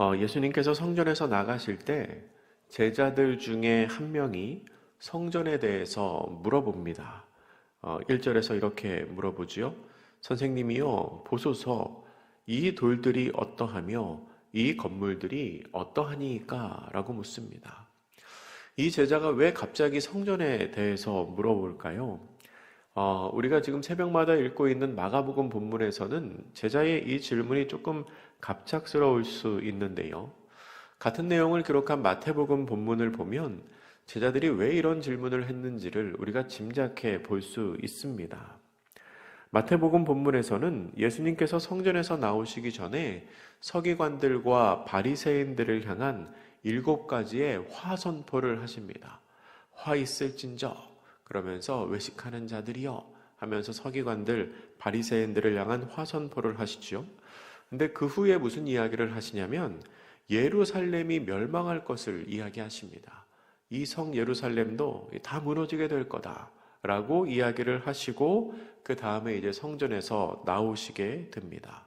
어, 예수님께서 성전에서 나가실 때 제자들 중에 한 명이 성전에 대해서 물어봅니다. 어, 1절에서 이렇게 물어보지요. 선생님이요, 보소서, 이 돌들이 어떠하며 이 건물들이 어떠하니까? 라고 묻습니다. 이 제자가 왜 갑자기 성전에 대해서 물어볼까요? 어, 우리가 지금 새벽마다 읽고 있는 마가복음 본문에서는 제자의 이 질문이 조금 갑작스러울 수 있는데요. 같은 내용을 기록한 마태복음 본문을 보면 제자들이 왜 이런 질문을 했는지를 우리가 짐작해 볼 수 있습니다. 마태복음 본문에서는 예수님께서 성전에서 나오시기 전에 서기관들과 바리새인들을 향한 일곱 가지의 화 선포를 하십니다. 화 있을진저 그러면서 외식하는 자들이여 하면서 서기관들 바리새인들을 향한 화 선포를 하시죠. 근데 그 후에 무슨 이야기를 하시냐면 예루살렘이 멸망할 것을 이야기하십니다. 이 성 예루살렘도 다 무너지게 될 거다 라고 이야기를 하시고 그 다음에 이제 성전에서 나오시게 됩니다.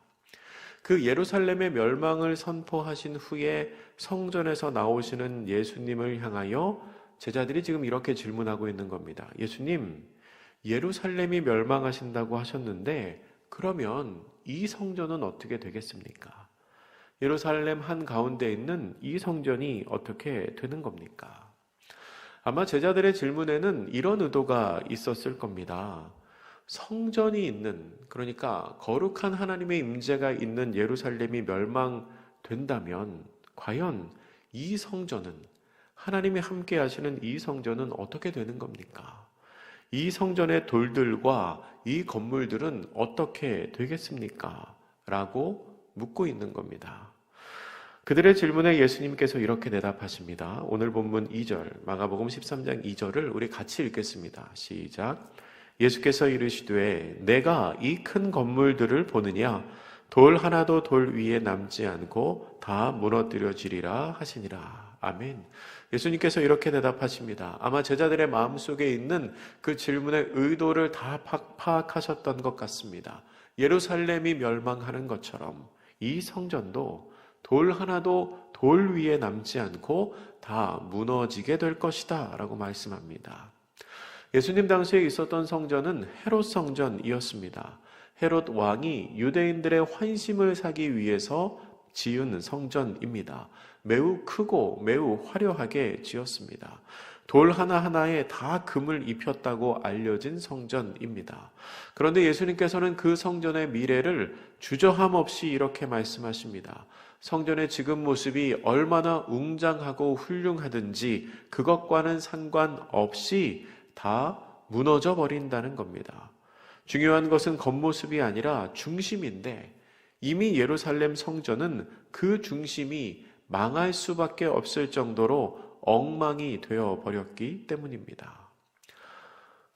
그 예루살렘의 멸망을 선포하신 후에 성전에서 나오시는 예수님을 향하여 제자들이 지금 이렇게 질문하고 있는 겁니다. 예수님, 예루살렘이 멸망하신다고 하셨는데 그러면 이 성전은 어떻게 되겠습니까? 예루살렘 한 가운데 있는 이 성전이 어떻게 되는 겁니까? 아마 제자들의 질문에는 이런 의도가 있었을 겁니다. 성전이 있는 그러니까 거룩한 하나님의 임재가 있는 예루살렘이 멸망된다면 과연 이 성전은 하나님이 함께 하시는 이 성전은 어떻게 되는 겁니까? 이 성전의 돌들과 이 건물들은 어떻게 되겠습니까? 라고 묻고 있는 겁니다. 그들의 질문에 예수님께서 이렇게 대답하십니다. 오늘 본문 2절, 마가복음 13장 2절을 우리 같이 읽겠습니다. 시작. 예수께서 이르시되 내가 이 큰 건물들을 보느냐 돌 하나도 돌 위에 남지 않고 다 무너뜨려지리라 하시니라. 아멘. 예수님께서 이렇게 대답하십니다. 아마 제자들의 마음속에 있는 그 질문의 의도를 다 파악하셨던 것 같습니다. 예루살렘이 멸망하는 것처럼 이 성전도 돌 하나도 돌 위에 남지 않고 다 무너지게 될 것이다. 라고 말씀합니다. 예수님 당시에 있었던 성전은 헤롯 성전이었습니다. 헤롯 왕이 유대인들의 환심을 사기 위해서 지은 성전입니다. 매우 크고 매우 화려하게 지었습니다. 돌 하나하나에 다 금을 입혔다고 알려진 성전입니다. 그런데 예수님께서는 그 성전의 미래를 주저함 없이 이렇게 말씀하십니다. 성전의 지금 모습이 얼마나 웅장하고 훌륭하든지 그것과는 상관없이 다 무너져 버린다는 겁니다. 중요한 것은 겉모습이 아니라 중심인데 이미 예루살렘 성전은 그 중심이 망할 수밖에 없을 정도로 엉망이 되어 버렸기 때문입니다.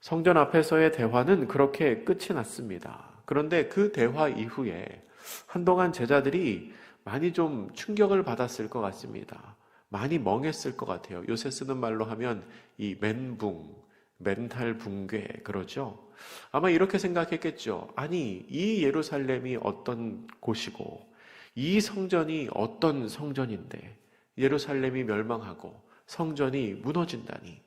성전 앞에서의 대화는 그렇게 끝이 났습니다. 그런데 그 대화 이후에 한동안 제자들이 많이 좀 충격을 받았을 것 같습니다. 많이 멍했을 것 같아요. 요새 쓰는 말로 하면 이 멘붕, 멘탈 붕괴, 그러죠? 아마 이렇게 생각했겠죠. 아니, 이 예루살렘이 어떤 곳이고, 이 성전이 어떤 성전인데, 예루살렘이 멸망하고, 성전이 무너진다니,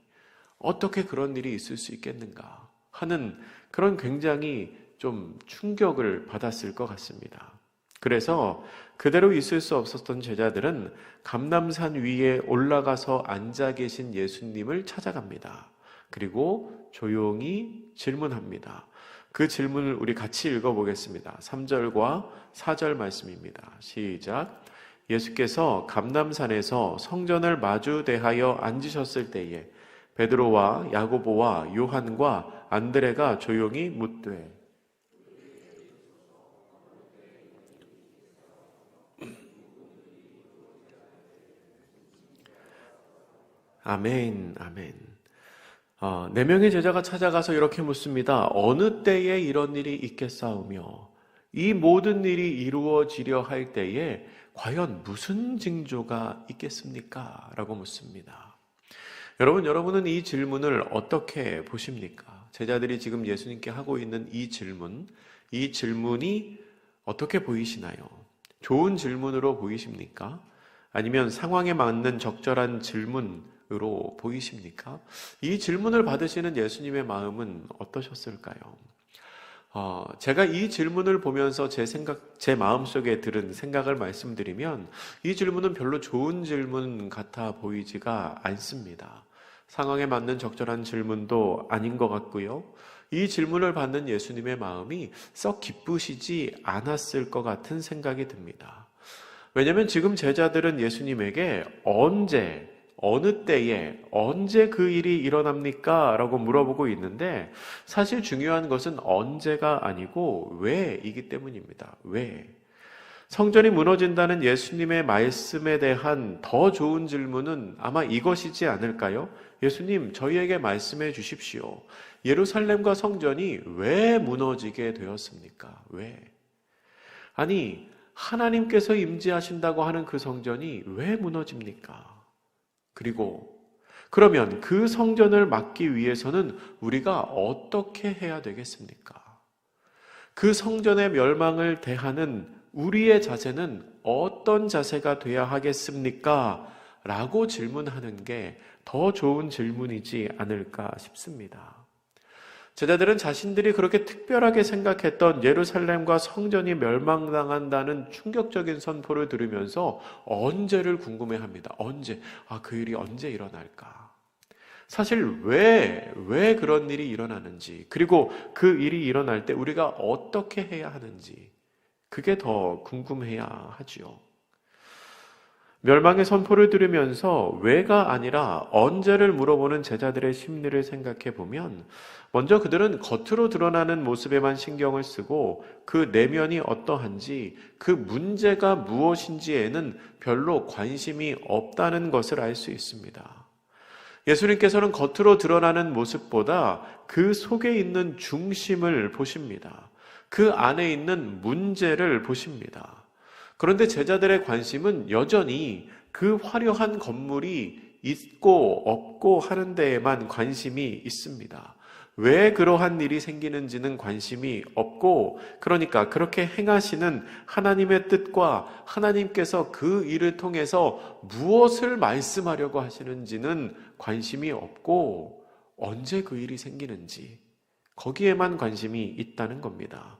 어떻게 그런 일이 있을 수 있겠는가 하는 그런 굉장히 좀 충격을 받았을 것 같습니다. 그래서 그대로 있을 수 없었던 제자들은 감남산 위에 올라가서 앉아 계신 예수님을 찾아갑니다. 그리고 조용히 질문합니다. 그 질문을 우리 같이 읽어보겠습니다. 3절과 4절 말씀입니다. 시작. 예수께서 감남산에서 성전을 마주 대하여 앉으셨을 때에 베드로와 야고보와 요한과 안드레가 조용히 묻되 아멘, 아멘. 어, 네 명의 제자가 찾아가서 이렇게 묻습니다. 어느 때에 이런 일이 있겠사오며 이 모든 일이 이루어지려 할 때에 과연 무슨 징조가 있겠습니까? 라고 묻습니다. 여러분, 여러분은 이 질문을 어떻게 보십니까? 제자들이 지금 예수님께 하고 있는 이 질문, 이 질문이 어떻게 보이시나요? 좋은 질문으로 보이십니까? 아니면 상황에 맞는 적절한 질문 으로 보이십니까? 이 질문을 받으시는 예수님의 마음은 어떠셨을까요? 어, 제가 이 질문을 보면서 제 생각, 제 마음속에 들은 생각을 말씀드리면 이 질문은 별로 좋은 질문 같아 보이지가 않습니다. 상황에 맞는 적절한 질문도 아닌 것 같고요. 이 질문을 받는 예수님의 마음이 썩 기쁘시지 않았을 것 같은 생각이 듭니다. 왜냐하면 지금 제자들은 예수님에게 언제, 어느 때에, 언제 그 일이 일어납니까? 라고 물어보고 있는데 사실 중요한 것은 언제가 아니고 왜이기 때문입니다. 왜? 성전이 무너진다는 예수님의 말씀에 대한 더 좋은 질문은 아마 이것이지 않을까요? 예수님, 저희에게 말씀해 주십시오. 예루살렘과 성전이 왜 무너지게 되었습니까? 왜? 아니, 하나님께서 임재하신다고 하는 그 성전이 왜 무너집니까? 그리고 그러면 그 성전을 막기 위해서는 우리가 어떻게 해야 되겠습니까? 그 성전의 멸망을 대하는 우리의 자세는 어떤 자세가 돼야 하겠습니까? 라고 질문하는 게 더 좋은 질문이지 않을까 싶습니다. 제자들은 자신들이 그렇게 특별하게 생각했던 예루살렘과 성전이 멸망당한다는 충격적인 선포를 들으면서 언제를 궁금해 합니다. 언제? 아, 그 일이 언제 일어날까? 사실 왜, 왜 그런 일이 일어나는지, 그리고 그 일이 일어날 때 우리가 어떻게 해야 하는지, 그게 더 궁금해야 하지요. 멸망의 선포를 들으면서 왜가 아니라 언제를 물어보는 제자들의 심리를 생각해 보면 먼저 그들은 겉으로 드러나는 모습에만 신경을 쓰고 그 내면이 어떠한지 그 문제가 무엇인지에는 별로 관심이 없다는 것을 알 수 있습니다. 예수님께서는 겉으로 드러나는 모습보다 그 속에 있는 중심을 보십니다. 그 안에 있는 문제를 보십니다. 그런데 제자들의 관심은 여전히 그 화려한 건물이 있고 없고 하는 데에만 관심이 있습니다. 왜 그러한 일이 생기는지는 관심이 없고, 그러니까 그렇게 행하시는 하나님의 뜻과 하나님께서 그 일을 통해서 무엇을 말씀하려고 하시는지는 관심이 없고, 언제 그 일이 생기는지, 거기에만 관심이 있다는 겁니다.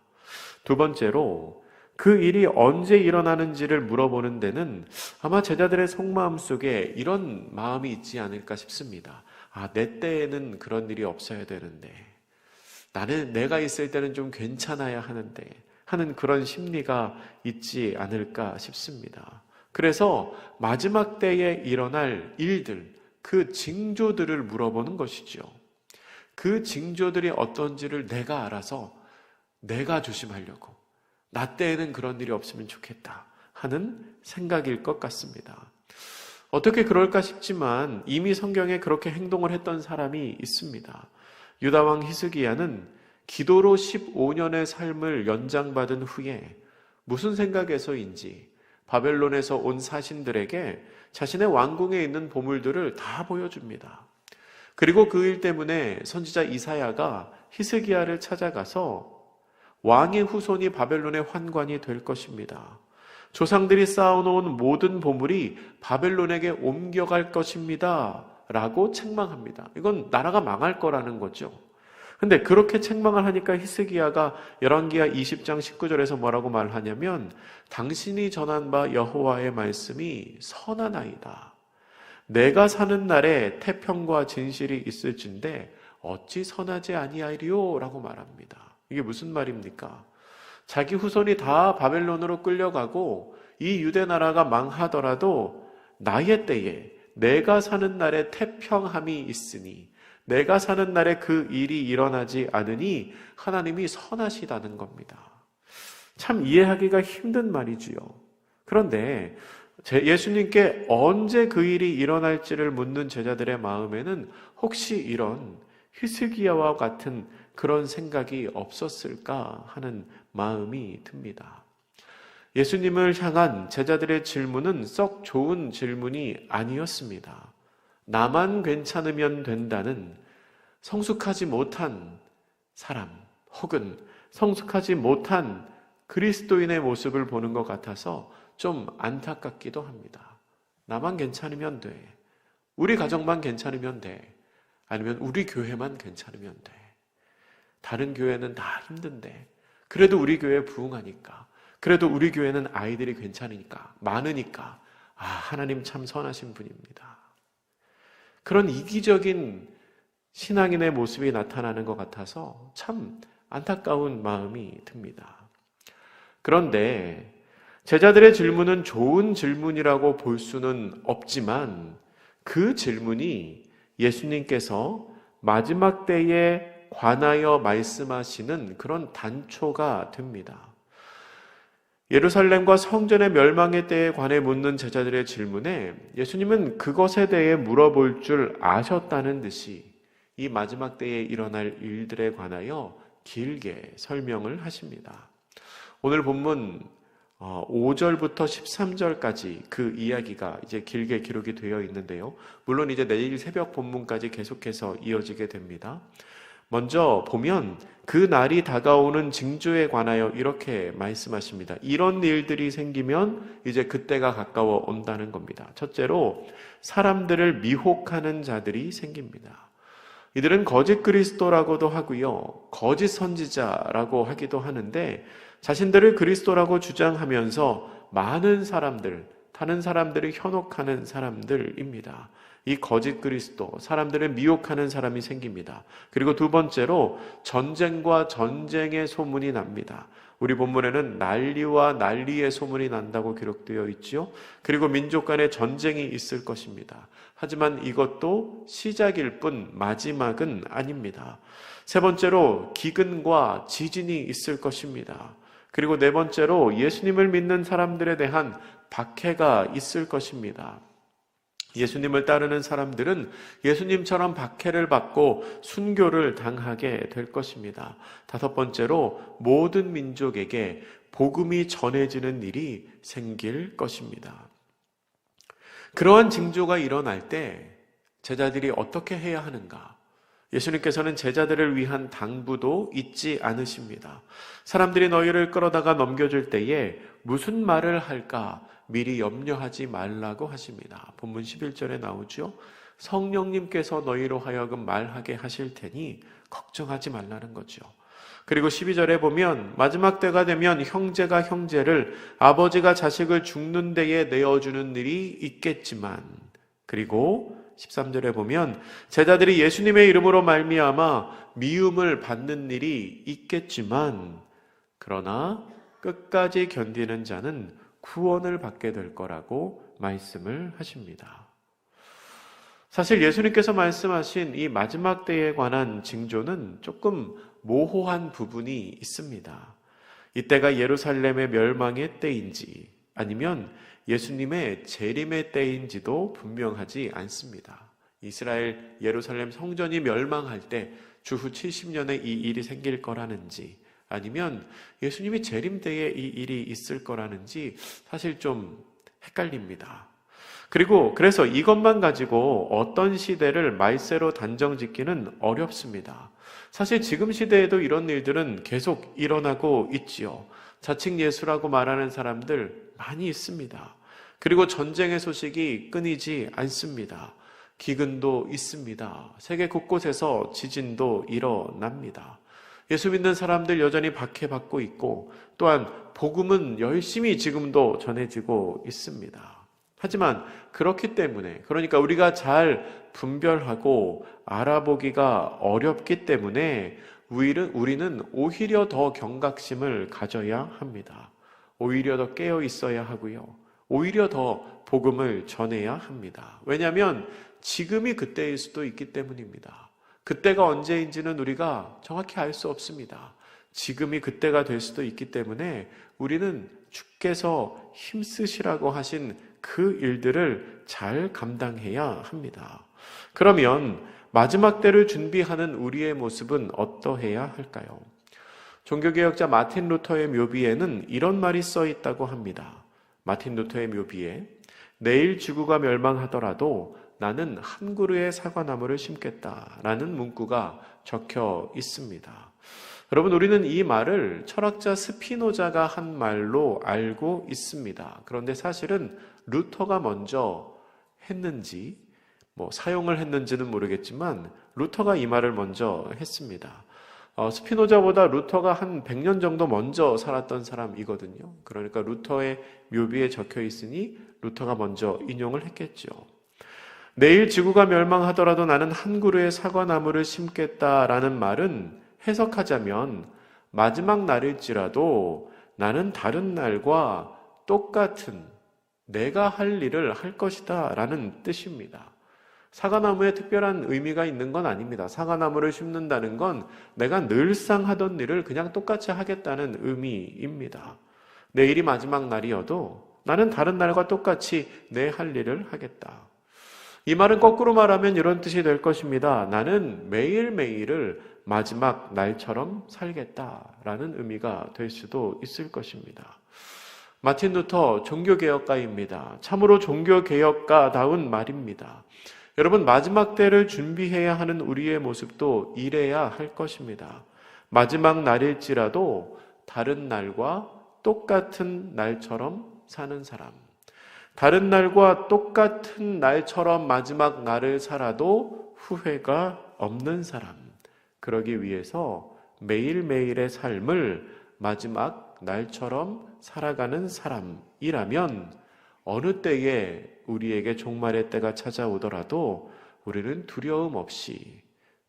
두 번째로, 그 일이 언제 일어나는지를 물어보는 데는 아마 제자들의 속마음 속에 이런 마음이 있지 않을까 싶습니다. 아, 내 때에는 그런 일이 없어야 되는데. 나는 내가 있을 때는 좀 괜찮아야 하는데. 하는 그런 심리가 있지 않을까 싶습니다. 그래서 마지막 때에 일어날 일들, 그 징조들을 물어보는 것이죠. 그 징조들이 어떤지를 내가 알아서 내가 조심하려고. 나 때에는 그런 일이 없으면 좋겠다 하는 생각일 것 같습니다. 어떻게 그럴까 싶지만 이미 성경에 그렇게 행동을 했던 사람이 있습니다. 유다왕 히스기야는 기도로 15년의 삶을 연장받은 후에 무슨 생각에서인지 바벨론에서 온 사신들에게 자신의 왕궁에 있는 보물들을 다 보여줍니다. 그리고 그 일 때문에 선지자 이사야가 히스기야를 찾아가서 왕의 후손이 바벨론의 환관이 될 것입니다. 조상들이 쌓아놓은 모든 보물이 바벨론에게 옮겨갈 것입니다. 라고 책망합니다. 이건 나라가 망할 거라는 거죠. 근데 그렇게 책망을 하니까 히스기야가 열왕기하 20장 19절에서 뭐라고 말하냐면 당신이 전한 바 여호와의 말씀이 선하나이다. 내가 사는 날에 태평과 진실이 있을진데 어찌 선하지 아니하리요라고 말합니다. 이게 무슨 말입니까? 자기 후손이 다 바벨론으로 끌려가고 이 유대 나라가 망하더라도 나의 때에 내가 사는 날에 태평함이 있으니 내가 사는 날에 그 일이 일어나지 않으니 하나님이 선하시다는 겁니다. 참 이해하기가 힘든 말이지요. 그런데 예수님께 언제 그 일이 일어날지를 묻는 제자들의 마음에는 혹시 이런 히스기야와 같은 그런 생각이 없었을까 하는 마음이 듭니다. 예수님을 향한 제자들의 질문은 썩 좋은 질문이 아니었습니다. 나만 괜찮으면 된다는 성숙하지 못한 사람 혹은 성숙하지 못한 그리스도인의 모습을 보는 것 같아서 좀 안타깝기도 합니다. 나만 괜찮으면 돼. 우리 가정만 괜찮으면 돼. 아니면 우리 교회만 괜찮으면 돼. 다른 교회는 다 힘든데. 그래도 우리 교회 부흥하니까. 그래도 우리 교회는 아이들이 괜찮으니까. 많으니까. 아, 하나님 참 선하신 분입니다. 그런 이기적인 신앙인의 모습이 나타나는 것 같아서 참 안타까운 마음이 듭니다. 그런데 제자들의 질문은 좋은 질문이라고 볼 수는 없지만 그 질문이 예수님께서 마지막 때에 관하여 말씀하시는 그런 단초가 됩니다. 예루살렘과 성전의 멸망의 때에 관해 묻는 제자들의 질문에 예수님은 그것에 대해 물어볼 줄 아셨다는 듯이 이 마지막 때에 일어날 일들에 관하여 길게 설명을 하십니다. 오늘 본문 5절부터 어, 13절까지 그 이야기가 이제 길게 기록이 되어 있는데요. 물론 이제 내일 새벽 본문까지 계속해서 이어지게 됩니다. 먼저 보면 그 날이 다가오는 징조에 관하여 이렇게 말씀하십니다. 이런 일들이 생기면 이제 그때가 가까워 온다는 겁니다. 첫째로 사람들을 미혹하는 자들이 생깁니다. 이들은 거짓 그리스도라고도 하고요. 거짓 선지자라고 하기도 하는데 자신들을 그리스도라고 주장하면서 많은 사람들, 다른 사람들을 현혹하는 사람들입니다. 이 거짓 그리스도, 사람들을 미혹하는 사람이 생깁니다. 그리고 두 번째로 전쟁과 전쟁의 소문이 납니다. 우리 본문에는 난리와 난리의 소문이 난다고 기록되어 있지요. 그리고 민족 간의 전쟁이 있을 것입니다. 하지만 이것도 시작일 뿐 마지막은 아닙니다. 세 번째로 기근과 지진이 있을 것입니다. 그리고 네 번째로 예수님을 믿는 사람들에 대한 박해가 있을 것입니다. 예수님을 따르는 사람들은 예수님처럼 박해를 받고 순교를 당하게 될 것입니다. 다섯 번째로 모든 민족에게 복음이 전해지는 일이 생길 것입니다. 그러한 징조가 일어날 때 제자들이 어떻게 해야 하는가? 예수님께서는 제자들을 위한 당부도 잊지 않으십니다. 사람들이 너희를 끌어다가 넘겨줄 때에 무슨 말을 할까 미리 염려하지 말라고 하십니다. 본문 11절에 나오죠. 성령님께서 너희로 하여금 말하게 하실 테니 걱정하지 말라는 거죠. 그리고 12절에 보면 마지막 때가 되면 형제가 형제를 아버지가 자식을 죽는 데에 내어주는 일이 있겠지만 그리고 13절에 보면 제자들이 예수님의 이름으로 말미암아 미움을 받는 일이 있겠지만 그러나 끝까지 견디는 자는 구원을 받게 될 거라고 말씀을 하십니다. 사실 예수님께서 말씀하신 이 마지막 때에 관한 징조는 조금 모호한 부분이 있습니다. 이때가 예루살렘의 멸망의 때인지 아니면 예수님의 재림의 때인지도 분명하지 않습니다. 이스라엘 예루살렘 성전이 멸망할 때 주후 70년에 이 일이 생길 거라는지 아니면 예수님이 재림 때에 이 일이 있을 거라는지 사실 좀 헷갈립니다. 그리고 그래서 이것만 가지고 어떤 시대를 말세로 단정 짓기는 어렵습니다. 사실 지금 시대에도 이런 일들은 계속 일어나고 있지요. 자칭 예수라고 말하는 사람들 많이 있습니다. 그리고 전쟁의 소식이 끊이지 않습니다. 기근도 있습니다. 세계 곳곳에서 지진도 일어납니다. 예수 믿는 사람들 여전히 박해받고 있고 또한 복음은 열심히 지금도 전해지고 있습니다. 하지만 그렇기 때문에 그러니까 우리가 잘 분별하고 알아보기가 어렵기 때문에 우리는 오히려 더 경각심을 가져야 합니다. 오히려 더 깨어 있어야 하고요. 오히려 더 복음을 전해야 합니다. 왜냐하면 지금이 그때일 수도 있기 때문입니다. 그때가 언제인지는 우리가 정확히 알 수 없습니다. 지금이 그때가 될 수도 있기 때문에 우리는 주께서 힘쓰시라고 하신 그 일들을 잘 감당해야 합니다. 그러면 마지막 때를 준비하는 우리의 모습은 어떠해야 할까요? 종교개혁자 마틴 루터의 묘비에는 이런 말이 써 있다고 합니다. 마틴 루터의 묘비에 내일 지구가 멸망하더라도 나는 한 그루의 사과나무를 심겠다라는 문구가 적혀 있습니다. 여러분, 우리는 이 말을 철학자 스피노자가 한 말로 알고 있습니다. 그런데 사실은 루터가 먼저 했는지, 뭐 사용을 했는지는 모르겠지만 루터가 이 말을 먼저 했습니다. 어, 스피노자보다 루터가 한 100년 정도 먼저 살았던 사람이거든요. 그러니까 루터의 묘비에 적혀 있으니 루터가 먼저 인용을 했겠죠. 내일 지구가 멸망하더라도 나는 한 그루의 사과나무를 심겠다라는 말은 해석하자면 마지막 날일지라도 나는 다른 날과 똑같은 내가 할 일을 할 것이다 라는 뜻입니다. 사과나무에 특별한 의미가 있는 건 아닙니다. 사과나무를 심는다는 건 내가 늘상 하던 일을 그냥 똑같이 하겠다는 의미입니다. 내일이 마지막 날이어도 나는 다른 날과 똑같이 내 할 일을 하겠다. 이 말은 거꾸로 말하면 이런 뜻이 될 것입니다. 나는 매일매일을 마지막 날처럼 살겠다라는 의미가 될 수도 있을 것입니다. 마틴 루터 종교개혁가입니다. 참으로 종교개혁가다운 말입니다. 여러분, 마지막 때를 준비해야 하는 우리의 모습도 이래야 할 것입니다. 마지막 날일지라도 다른 날과 똑같은 날처럼 사는 사람. 다른 날과 똑같은 날처럼 마지막 날을 살아도 후회가 없는 사람. 그러기 위해서 매일매일의 삶을 마지막 날처럼 살아가는 사람이라면 어느 때에 우리에게 종말의 때가 찾아오더라도 우리는 두려움 없이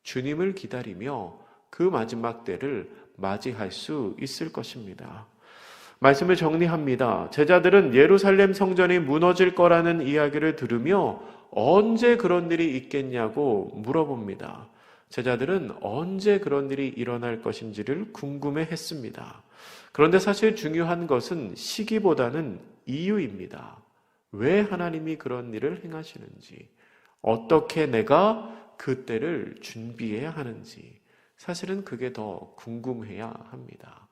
주님을 기다리며 그 마지막 때를 맞이할 수 있을 것입니다. 말씀을 정리합니다. 제자들은 예루살렘 성전이 무너질 거라는 이야기를 들으며 언제 그런 일이 있겠냐고 물어봅니다. 제자들은 언제 그런 일이 일어날 것인지를 궁금해 했습니다. 그런데 사실 중요한 것은 시기보다는 이유입니다. 왜 하나님이 그런 일을 행하시는지, 어떻게 내가 그때를 준비해야 하는지, 사실은 그게 더 궁금해야 합니다.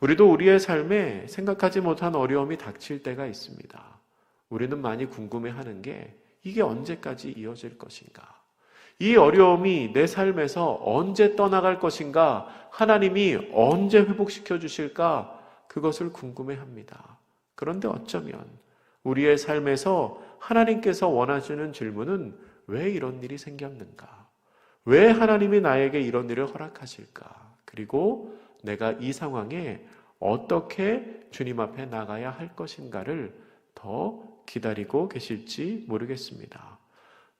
우리도 우리의 삶에 생각하지 못한 어려움이 닥칠 때가 있습니다. 우리는 많이 궁금해 하는 게 이게 언제까지 이어질 것인가? 이 어려움이 내 삶에서 언제 떠나갈 것인가? 하나님이 언제 회복시켜 주실까? 그것을 궁금해 합니다. 그런데 어쩌면 우리의 삶에서 하나님께서 원하시는 질문은 왜 이런 일이 생겼는가? 왜 하나님이 나에게 이런 일을 허락하실까? 그리고 내가 이 상황에 어떻게 주님 앞에 나가야 할 것인가를 더 기다리고 계실지 모르겠습니다.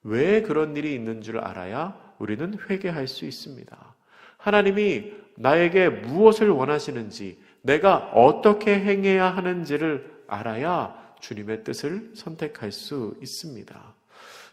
왜 그런 일이 있는 줄 알아야 우리는 회개할 수 있습니다. 하나님이 나에게 무엇을 원하시는지, 내가 어떻게 행해야 하는지를 알아야 주님의 뜻을 선택할 수 있습니다.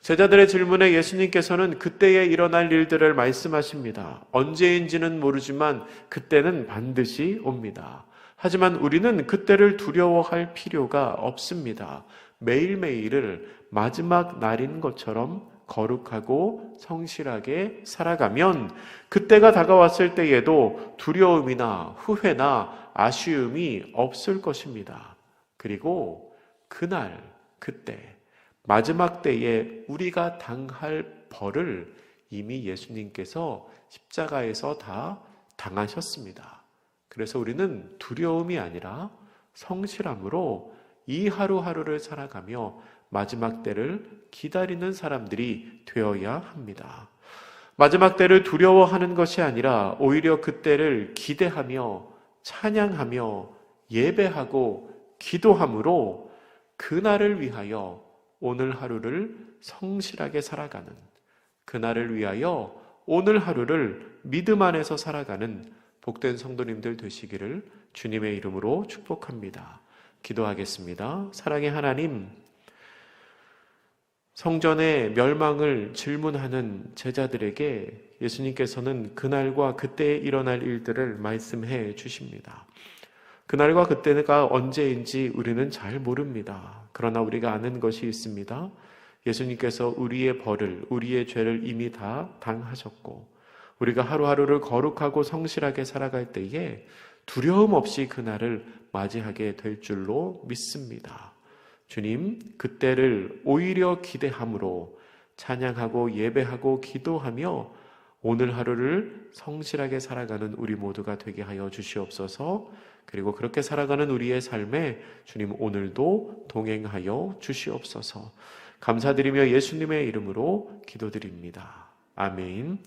제자들의 질문에 예수님께서는 그때에 일어날 일들을 말씀하십니다. 언제인지는 모르지만 그때는 반드시 옵니다. 하지만 우리는 그때를 두려워할 필요가 없습니다. 매일매일을 마지막 날인 것처럼 거룩하고 성실하게 살아가면 그때가 다가왔을 때에도 두려움이나 후회나 아쉬움이 없을 것입니다. 그리고 그날, 그때, 마지막 때에 우리가 당할 벌을 이미 예수님께서 십자가에서 다 당하셨습니다. 그래서 우리는 두려움이 아니라 성실함으로 이 하루하루를 살아가며 마지막 때를 기다리는 사람들이 되어야 합니다. 마지막 때를 두려워하는 것이 아니라 오히려 그때를 기대하며 찬양하며 예배하고 기도함으로 그날을 위하여 오늘 하루를 성실하게 살아가는 그날을 위하여 오늘 하루를 믿음 안에서 살아가는 복된 성도님들 되시기를 주님의 이름으로 축복합니다. 기도하겠습니다. 사랑의 하나님, 성전의 멸망을 질문하는 제자들에게 예수님께서는 그날과 그때에 일어날 일들을 말씀해 주십니다. 그날과 그때가 언제인지 우리는 잘 모릅니다. 그러나 우리가 아는 것이 있습니다. 예수님께서 우리의 벌을, 우리의 죄를 이미 다 당하셨고, 우리가 하루하루를 거룩하고 성실하게 살아갈 때에 두려움 없이 그날을 맞이하게 될 줄로 믿습니다. 주님, 그때를 오히려 기대함으로 찬양하고 예배하고 기도하며 오늘 하루를 성실하게 살아가는 우리 모두가 되게 하여 주시옵소서. 그리고 그렇게 살아가는 우리의 삶에 주님 오늘도 동행하여 주시옵소서. 감사드리며 예수님의 이름으로 기도드립니다. 아멘.